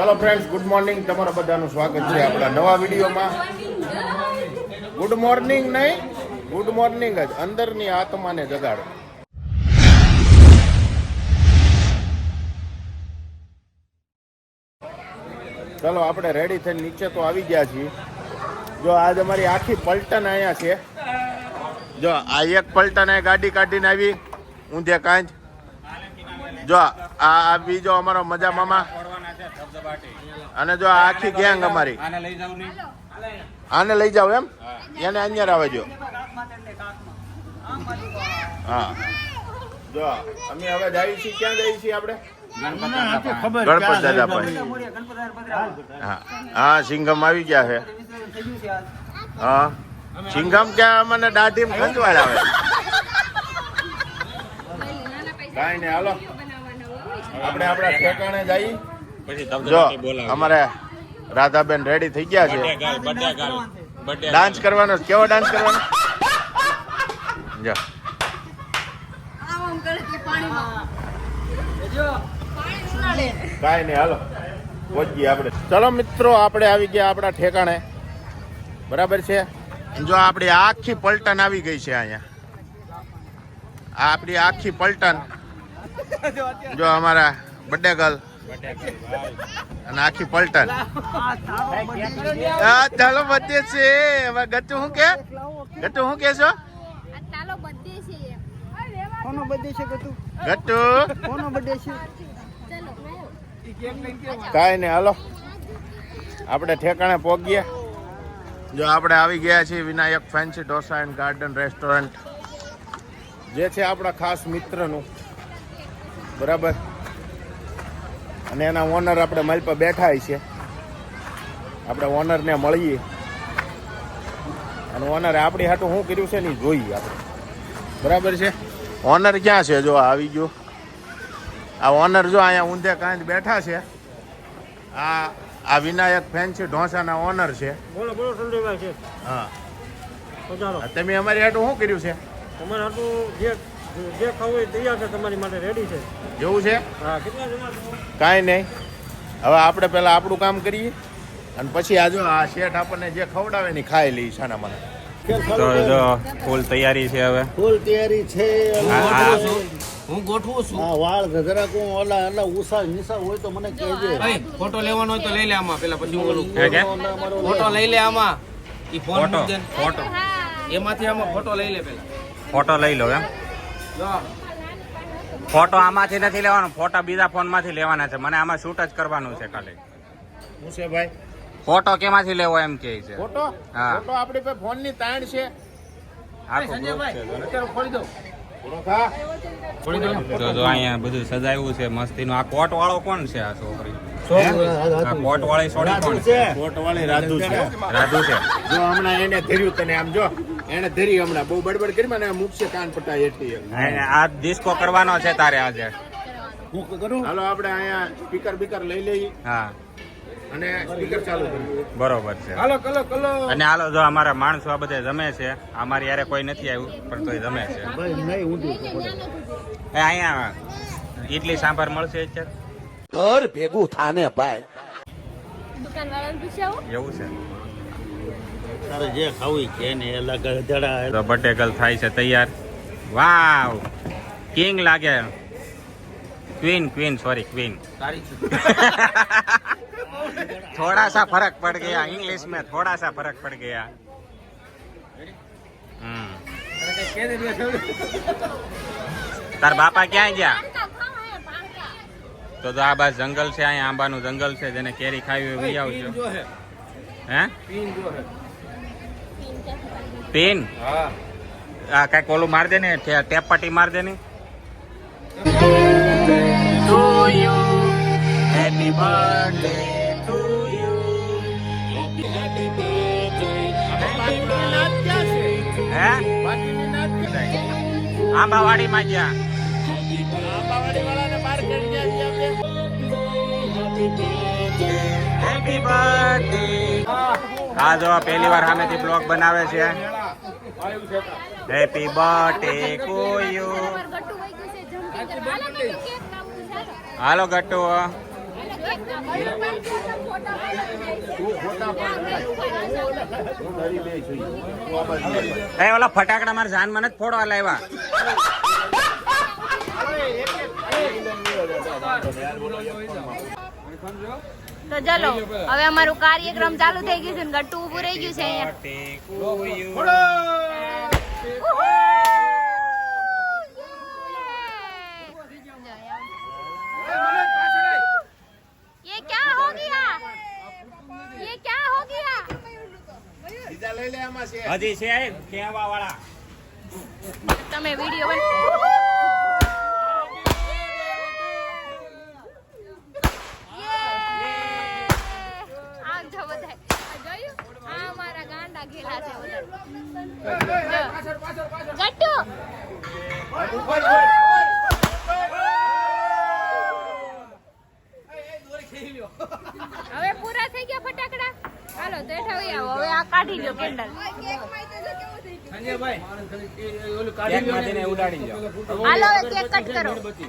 ચલો friends good morning તમારા બધાનું સ્વાગત છે આપણા નવા વિડીયોમાં. ગુડ મોર્નિંગ નહીં ગુડ મોર્નિંગ જ. અંદરની આત્માને જગાડો. ચલો, આપણે રેડી થઈને નીચે તો આવી ગયા છીએ. જો આજ અમારી આખી પલટન અહીંયા છે. જો આ એક પલટન ગાડી કાઢીને આવી. ઊંધે કાંજ જો. આ બીજો અમારો મજા મામા. અને જો આખી ગેંગ અમારી. આને લઈ જાવ જાવ એમ? એને અહીંયા આવે જો હા. જો અમે હવે જઈએ છીએ. ક્યાં જઈએ છીએ આપણે? ગણપત દાદા પાસે હા. હા સિંઘમ આવી ગયા છે. હા. સિંઘમ ક્યાં મને દાઢીમ ખંજવાળ આવે. કાંઈ નહીં હાલો. આપણે આપણા ઠેકાણે જઈએ. જો અમારે રાધાબેન રેડી થઈ ગયા છે. ડાન્સ કરવાનો કેવો ડાન્સ કરવાનો? જો. આમ આમ કરે કે પાણીમાં. પાણી ઉલાળે કાંઈ નહીં હાલો. પહોંચીએ આપણે. ચલો મિત્રો આપણે આવી ગયા આપણા ઠેકાણે. બરાબર છે? જો આપણી આખી પલટન આવી ગઈ છે અહીંયા. આ આપણી આખી પલટન. જો અમારા બડે ગર્લ. અને આખી પલટન. હા ચાલો બધે છે. હવે ગટુ શું કે? ગટુ શું કે છો? આ બધે છે કોનો બર્થડે છે ગતું ગટુ કોનો બર્થડે છે? કાંઈ નહીં હાલો. આપણે ઠેકાણે પહોંચીએ જો આપણે આવી ગયા છીએ Vinayak fancy dosa and garden restaurant જે છે આપણા ખાસ મિત્રનું. બરાબર? અને એના ઓનર આપણે માલ પર બેઠા છે. આપણે ઓનરને મળીએ. અને ઓનરે આપણી હાટું શું કર્યું છે ને જોઈએ આપણે. બરાબર છે. ઓનર ક્યાં છે? જો આ આવી ગયો. આ ઓનર જો અહીંયા ઊંધે કાંઈ બેઠા છે. આ આ વિનાયક ફેન છે ઢોસાના ઓનર છે. બોલો બોલો સંજયભાઈ છે. હા. તો ચાલો. તમે અમારી હાટું શું કર્યું છે? તમારે હાટું જે જે ખાવું એ તૈયાર છે તમારી માટે રેડી છે. જેવું છે? હા કેટલા જણા? કાંઈ નહીં. હવે આપણે પહેલાં આપણું કામ કરીએ અને પછી આ જો આ શેઠ આપણને જે ખવડાવે ને ખાઈ લઈ છાના મને તો જો ફૂલ તૈયારી છે હવે. ફૂલ તૈયારી છે હા, ગોઠવું છું. હા વાળ ગધરા કો ઓલા એલા ઉષા નિસા હોય તો મને કહેજે. ભાઈ ફોટો લેવાનો હોય તો લઈ લે આમાં. પેલા પછી હું ઓલું? ફોટો લઈ લે. આમાં. ઈ ફોન ફોટો. ફોટો. એમાંથી આમાં ફોટો લઈ લે પેલા. ફોટો લઈ લો એમ. ફોટો આમાંથી નથી લેવાનો ફોટા બીજા ફોનમાંથી લેવાના છે. મને આમાં શૂટ જ કરવાનું છે ખાલી. શું છે ભાઈ? ફોટો કેમાંથી લેવો એમ કે છે? ફોટો? હા. ફોટો આપણી પાસે ફોનની તાણ છે. આખો છે જો ને. અત્યારે ખોલી દો. થોડો ખા. ખોલી દો તો જો અહીંયા બધું સજાયું છે મસ્તીનું. આ કોટ વાળો કોણ છે આ છોકરી? કોટ વાળી કોણ છે. કોટ વાળી રાધુ છે. રાધુ છે. જો હમણાં એને ધર્યું તને આમ જો. એને ધરી હમણાં. બહુ બડબડ કરી મને મૂકશે કાન પટ્ટા એટલી આ ડિસ્કો કરવાનો છે તારે આજે. હું કરું? હાલો આપણે અહીંયા સ્પીકર બીકર લઈ લઈએ હા. અને સ્પીકર ચાલુ કર્યું બરોબર છે. હાલો કલો કલો. અને હાલો જો અમારા માણસો આ બધા જમે છે અમારી યારે કોઈ નથી આવ્યું પણ તોય જમે છે. ભાઈ એ અહીંયા ઇડલી સાંભાર મળશે અત્યારે. ઘર ભેગું થાને ભાઈ. દુકાન વાળાને પૂછ્યા એવું છે. તારે જે ખાવી છે ને એલા ગળધડા તો બટેકલ થાય છે તૈયાર. વાવ! કિંગ લાગે. Queen queen sorry queen. થોડા સા ફરક પડ ગયા ઇંગ્લિશ મેં થોડા સા ફરક પડ ગયા. તાર બાપા ક્યાં ગયા? તો તો આ બાજ જંગલ છે અહીંયા આંબાનું જંગલ છે જેને કેરી ખાવી હોય આવજો. હે? પીન જો હે. પિન હા આ કંઈક ઓલું માર દે ને ટે- ટેપ પટ્ટી માર દે ને હેપી બર્થડે ટુ યુ હે આંબાવાડીમાં ગયા હેપી બર્થડે હા જો પહેલી વાર સામેથી બ્લોગ બનાવે છે હેપી બર્થડે કોયુ હાલો ગટ્ટુ એ ઓલા ફટાકડા મારા જાનમાં જ ફોડવા લાવ્યા तो चलो हम अमरु कार्यक्रम चालू थी गए गट्टू उभ रही गए ले ले हम हाँ जी से क्या वाला तुम्हें वीडियो बन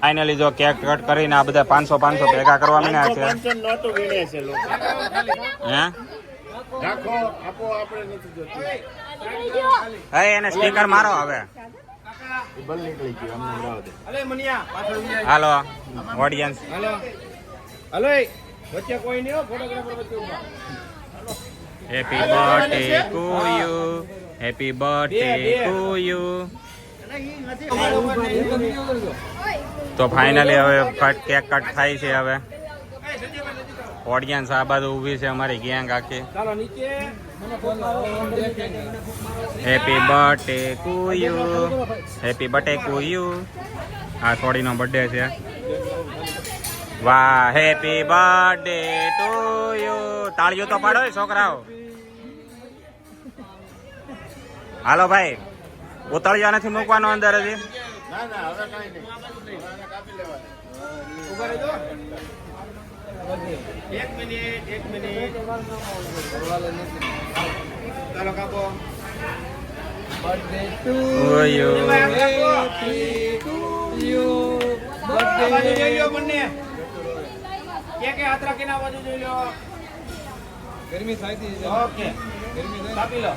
ફાઇનલી જો કેક કટ કરીને આ બધા પાંચસો પાંચસો ભેગા કરવા લોકો હે? એને સ્ટીકર મારો હવે. હાલો ઓડિયન્સ હાલો. વચ્ચે કોઈ નહીં ફોટોગ્રાફર વચ્ચે. Happy birthday to you happy birthday to you તો ફાઇનલી હવે કટ કેક કટ થાય છે હવે. ઓડિયન્સ આ બાજુ ઊભી છે અમારી ગેંગ આખી. Happy birthday to you happy birthday to you આ થોડીનો બર્થડે છે. વાહ હેપી બર્થડે ટુ યુ તાળીઓ તો પાડો છોકરાઓ. હાલો ભાઈ ઉતળિયા નથી મૂકવાનો અંદર હજી? ગરમી થાય ગરમી કાપી લો.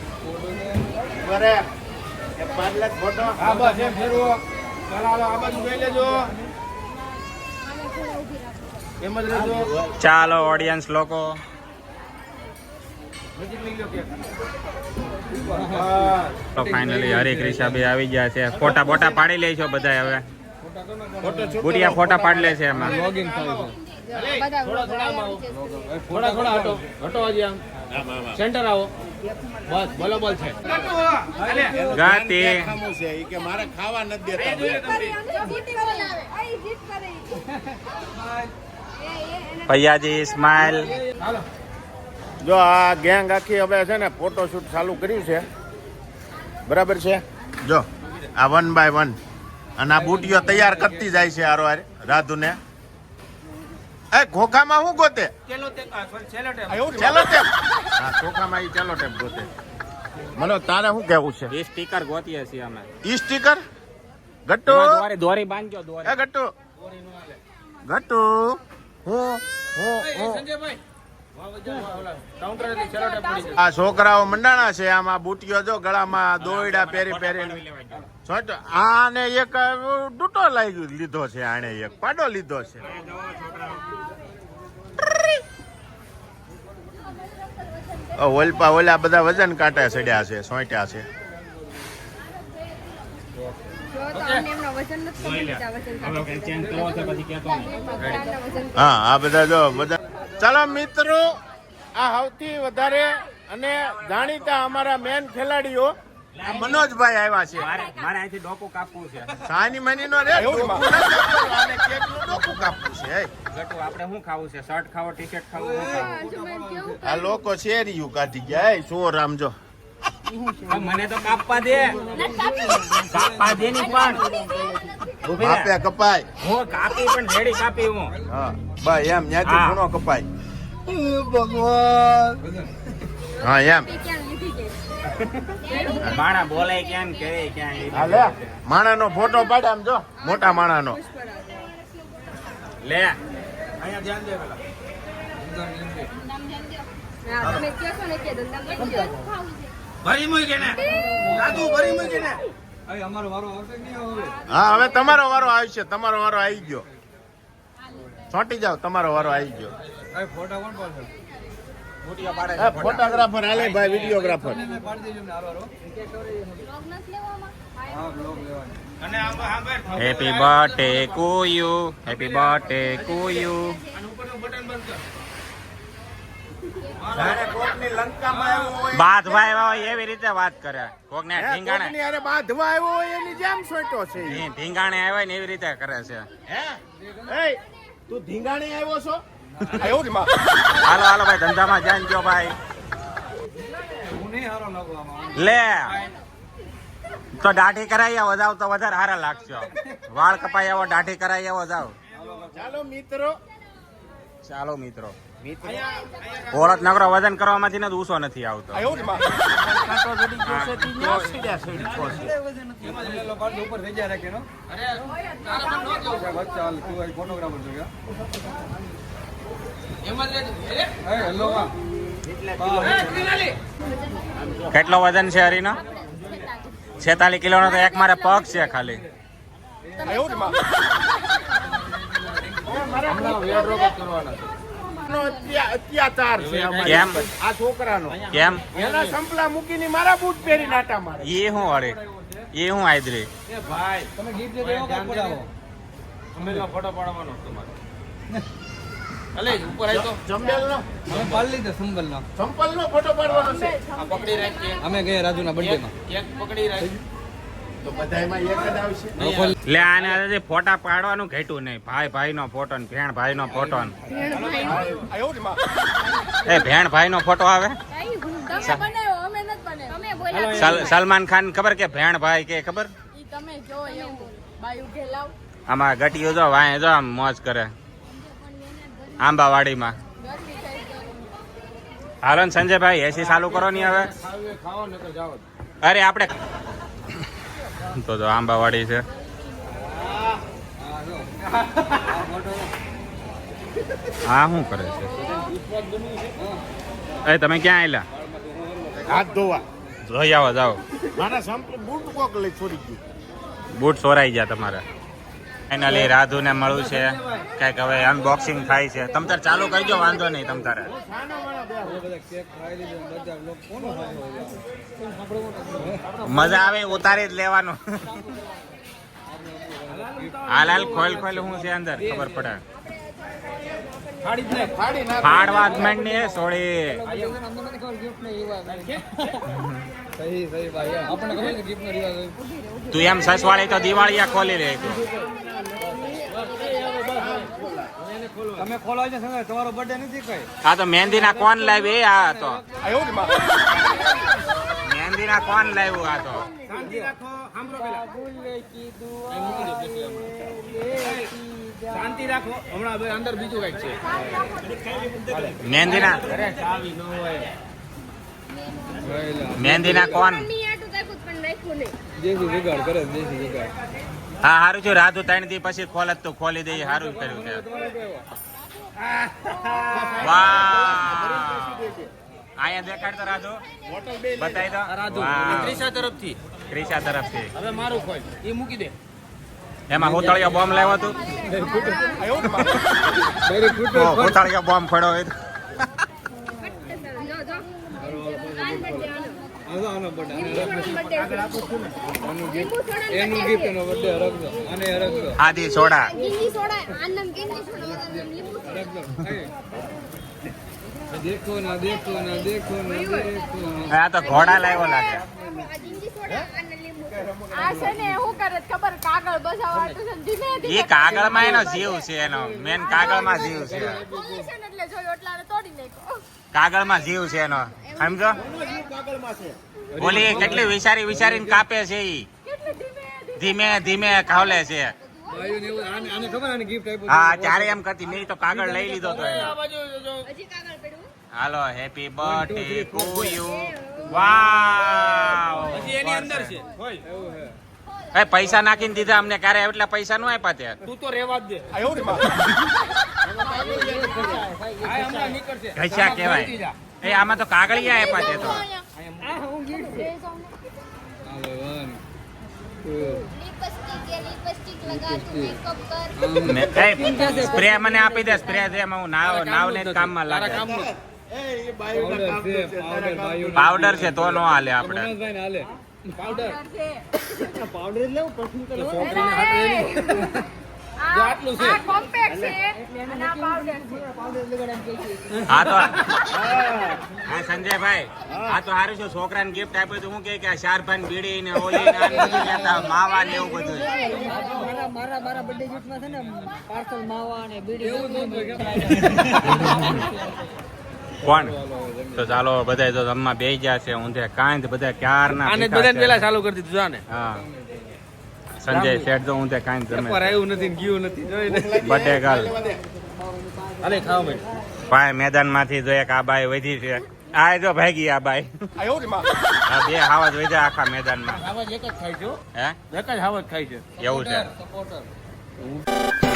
બરે એ પાડલે ફોટો. હા બસ એમ ફેરવો. ચાલો આ બાજુ જોઈ લેજો. એમ જ રહેજો. ચાલો ઓડિયન્સ લોકો. તો ફાઇનલી હરે ક્રિશા બે આવી ગયા છે. ફોટા બોટા પાડી લેશો બધા હવે. બુટિયા ફોટા પાડી લે છે એમાં. થોડા થોડા હટો. હટો આજે આમ. સેન્ટર આવો. બસ બરોબર છે. ગાતી. છે કે મારે ખાવા નથી દેતા. ભૈયાજી સ્માઇલ જો આ ગેંગ આખી હવે છે ને ફોટોશૂટ ચાલુ કર્યું છે. બરાબર છે? જો આ વન બાય વન અને આ બુટીઓ તૈયાર કરતી જાય છે હારો હારે રાધુને. એ ખોખામાં શું ગોતે? Cello tape. હા ચાલો ટેપ ગોતે. મને તારે શું કેવું છે? એ સ્ટીકર ગોતીએ છીએ અમે. ઈ સ્ટીકર ગટ્ટુ? દોરી દોરી બાંધજો એ દોરી ગટ્ટુ ગટ્ટુ? હું હું હું. સંજયભાઈ. આ છોકરાઓ મંડાણા છે આમાં બુટીઓ જો ગળામાં દોયડા પહેરી પહેરીને. આને એક ડૂટો લાગી લીધો છે આણે એક પાડો લીધો છે. ઓલપા ઓલા બધા વજન કાંટા ચડ્યા છે સોંટ્યા છે. હા આ બધા જો બધા ચાલો મિત્રો આ સૌથી વધારે અને જાણીતા અમારા મેન ખેલાડીઓ મનોજભાઈ આવ્યા છે. મારે અહીંથી ડોકું કાપવું છે. સાની મની. નો રે ડોકું કાપવું છે. ગટુ આપણે શું ખાવું છે? શર્ટ ખાવો ટી શર્ટ ખાવું? શું ખાવું આ લોકો શેરીયું કાઢી ગયા શું રામ જો. મને તો કાપવા દે. કાપવા દે ની પણ. કાપ્યા કપાય. હું કાપી પણ રેડી કાપી હું. હા બસ એમ ન્યાથી ઘણો કપાય કપાય. હા એમ. માણા બોલે ક્યાં કે ક્યાં એ હા ફોટો પાડ આમ જો. મોટા માણાનો. લે. અહીંયા ધ્યાન દે પેલા. ભરી મૂકી ને? દાદુ ભરી મૂકી ને? વારો આવશે કે હા હવે તમારો વારો આવશે તમારો વારો આવી ગયો. છોટી જાવ તમારો વારો આવી ગયો. ફોટોગ્રાફર હાલે ભાઈ વિડીયોગ્રાફર? હા બ્લોગ લેવાની. Happy birthday to you happy birthday to you you જાણે આવ્યો હોય એવી રીતે વાત કરે કોક ને ઢીંગાણે આવ્યો હોય એની જેમ સોટો છે. ઢી- ઢીંગાણે આવ્યા ને એવી રીતે કરે છે. હે? એય, તું ધીંગાણી આવ્યો છો? એવું જ માં. હાલો હાલો ભાઈ ધંધામાં જાન જો ભાઈ. હું નહીં હારો લાગુ આમાં લે તો દાઢી કરાવી આવો જાવ તો વધારે સારા લાગશે. વાળ કપાઈ આવો દાઢી કરાવી આવો જાવ ચાલો મિત્રો. ચાલો મિત્રો. ઓળખ નકરો વજન કરવામાંથી ને ઊંચો નથી આવતો. કેટલો વજન છે હરીનો? છેતાલીસ કિલોનો તો એક મારે પગ છે ખાલી. કેમ? આ છોકરાનો કેમ? એના સંપલા મૂકીને મારા બૂટ પહેરી નાટા મારે એ શું વળી. એ શું આદરી એ ભાઈ તમે ગીફ્ટ દેવો કે પડાવો અમે ફોટો પાડવાનો તમારે અલે ઉપર આવી તો જંબેલનો. અમે પાડી લીધો સંબલનો. સંપલનો ફોટો પાડવાનો છે. આ પકડી રાખીએ. અમે ગયા રાજુના બર્થડે માં. કેક પકડી રાખી તો બધાયમાં એક જ આવશે. લે આને આજે ફોટા પાડવાનું ઘેટું નહીં. ભાઈ ભાઈ નો ફોટો ને ભેણ ભાઈ નો. ફોટો એ ભેણ ભાઈ નો ફોટો આવે સલમાન ખાન ખબર કે ભેણ ભાઈ કે ખબર? ઈ તમે જો એવું. આમાં ગટીઓ જો વાંહે જો આમ મોજ કરે. આંબાવાડીમાં. હાલો ને સંજયભાઈ એસી ચાલુ કરો ની હવે. અરે આપણે તો જો આંબાવાડી છે. હા શું કરે છે? એ તમે ક્યાં આવેલા હાથ ધોવા. જોઈ આવો જાઓ. મારા સંપલ બૂટ કોક લઈ છોડી ગયું. બૂટ સોરાઈ ગયા તમારા. ફાઇનલી રાધુને મળ્યું છે. કંઈક હવે અનબોક્સિંગ થાય છે. તમ તાર ચાલુ કરજો વાંધો નહીં તમ તારે. મજા આવે ઉતારી જ લેવાનું. હાલ હાલ, ખોલ ખોલ, હું છે અંદર, ખબર પડે. ફાડવા જ તું એમ સસવાળી તો દિવાળીયા ખોલી લે તમે ખોલો છો સંગે તમારો બર્થડે નથી કઈ હા તો મહેંદીના કોણ લાવી આ તો. એવું જ માં મહેંદીના કોણ લાવ્યું આ તો? શાંતિ રાખો સાંભળો પેલા શાંતિ રાખો હમણાં અંદર બીજું કંઈક છે મહેંદીના અરે ચાવી ન હોય મહેંદીના કોણ. દેશી જુગાડ કરે દેશી જુગાડ. હા સારું છે રાધુ ત્રણ દી પછી ખોલત તો ખોલી દઈએ સારું કર્યું છે. વાહ. અહીંયા દેખાડ તો રાધુ બતાવી દો. વાહ. ત્રીસા તરફથી. ક્રિશા તરફથી. હવે મારું ખોલ. એ મૂકી દે. એમાં હોતળિયો બોમ્બ લાવ્યો હતો હોતળિયો બોમ્બ પડ્યો હોય તો. જો, જો. કાલ birthday આનો. આનો આનો બર્થડે આને લીંબુ સોડાનો birthday છે. આનું લીંબુ gift. સોડાનો એનું ગિફ્ટ એનો બર્થડે હરકજો આને હરકજો આદિ સોડા. ગીંજી સોડા આનું નામ સોડા લીંબુ દેખો ના દેખો ના દેખો ના દેખો આ તો ઘોડા લાવ્યો લાગે. કાગળ કાગળમાં એનો જીવ છે એનો. મેન કાગળમાં જીવ છે. એટલે એટલે તોડી નાખ્યો. કાગળમાં જીવ છે એનો. સમજો? ઓલી કેટલી વિચારી વિચારીને કાપે છે ઈ. ધીમે ધીમે ધીમે ખાવલે છે. ભાઈઓને એવું આને આને ખબર આને ગિફ્ટ આપ્યું હા ત્યારે એમ કરતી મેં તો કાગળ લઈ લીધો તો એનો. હજી કાગળ પડ્યું હાલો happy birthday to you. Wow! હજી એની અંદર છે. હોય. એ પૈસા નાખીને દીધા અમને ક્યારે એટલા પૈસા નો આપ્યા તે? તું તો રેવા જ દે. ઘસ્યા કહેવાય. એ આમાં તો કાગળિયા આપ્યા છે તો. સ્પ્રે મને આપી દે સ્પ્રે છે હું નાવ નાવ ને કામમાં લાગે. પાવડર છે તો નો હાલે આપણે પાવડર પાવડર આટલું છે. કોમ્પેક્ટ છે. અને આ પાવડર છે. હા તો હા. સંજયભાઈ આ તો સારું છે. છોકરાને ગિફ્ટ આપ્યો તો હું કે આ શારભાન બીડી ને ઓલી ને આ બધું લેતા માવા ને એવું બધું. મારા મારા મારા બર્થડે ગિફ્ટમાં છે ને પાર્સલ માવા અને બીડી કોણ? તો ચાલો બધા તો જમવા બેસી ગયા છે. ઊંધે કાંઈ બધા ક્યારના આને જ બધાને પેલા ચાલુ કરી દીધું ને હા. સંજય શેઠ તો ઊંધે કાંઈ જમે. આવ્યું નથી ગયું નથી. જોઈ બટે ગર્લ અરે ખાવ મે ભાઈ મેદાનમાંથી જો એક આ બાઈ વધી છે. આ જો ભાગી આ બાઈ. આ બે હાવજ વધ્યા આખા મેદાનમાં. હાવજ એક જ ખાય છે હે. એક જ હાવજ ખાય છે. એવું છે. સપોર્ટર